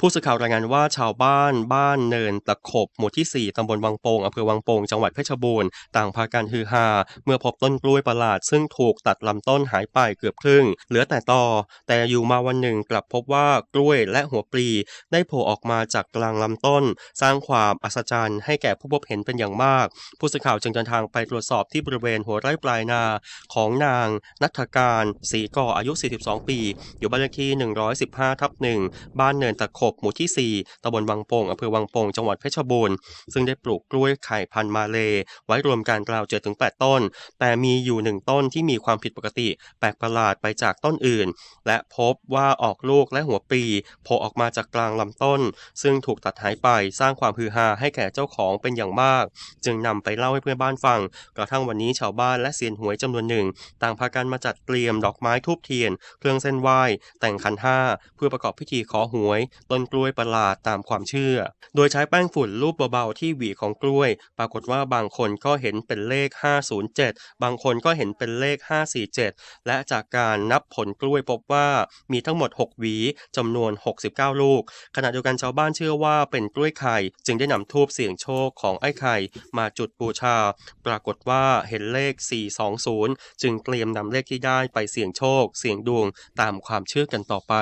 ผู้สื่อข่าวรายงานว่าชาวบ้านบ้านเนินตะขบหมู่ที่ 4 ตำบลวังโป่งอำเภอวังโป่งจังหวัดเพชรบูรณ์ต่างพากันฮือฮาเมื่อพบต้นกล้วยประหลาด ซึ่งถูกตัดลำต้นหายไปเกือบครึ่ง เหลือแต่ตอ แต่อยู่มาวันหนึ่งกลับพบว่ากล้วยและหัวปลีได้โผล่ออกมาจากกลางลำต้น สร้างความอัศจรรย์ให้แก่ผู้พบเห็นเป็นอย่างมาก ผู้สื่อข่าวจึงเดินทางไปตรวจสอบที่บริเวณหัวไร่ปลายนาของนาง นัฐการศรีก่ออายุ 42 ปี อยู่บ้านเลขที่ 115ทับหนึ่งบ้านเนินตะขบหมู่ที่ 4ตำบลวังโป่งอำเภอวังโป่งจังหวัดเพชรบูรณ์ซึ่งได้ปลูกกล้วยไข่พันธุ์มาเล ไว้รวมกันราว7-8 ต้น แต่มีอยู่หนึ่งต้นที่มีความผิดปกติแปลกประหลาดไปจากต้นอื่น และพบว่าออกลูกและหัวปลีโผล่ออกมาจากกลางลำต้น ซึ่งถูกตัดหายไปสร้างความฮือฮาให้แก่เจ้าของเป็นอย่างมาก จึงนำไปเล่าให้เพื่อนบ้านฟัง กระทั่งวันนี้ชาวบ้านและเซียนหวยจำนวนหนึ่ง ต่างพากันมาจัดเตรียมดอกไม้ทูบเทียน เครื่องเส้นไหว้แต่งขันห้าเพื่อประกอบพิธีขอหวยต้นกล้วยประหลาดตามความเชื่อ โดยใช้แป้งฝุ่นรูปเบาๆที่หวีของกล้วย ปรากฏว่าบางคนก็เห็นเป็นเลข 507 บางคนก็เห็นเป็นเลข 547 และจากการนับผลกล้วยพบว่ามีทั้งหมด 6 หวีจำนวน 69 ลูก ขณะเดียวกันชาวบ้านเชื่อว่าเป็นกล้วยไข่ จึงได้นำทูบเสี่ยงโชคของไอ้ไข่ มาจุดบูชา ปรากฏว่าเห็นเลข 420 จึงเตรียมนำเลขที่ได้ไปเสี่ยงโชค เสี่ยงดวงตามความเชื่อกันต่อไป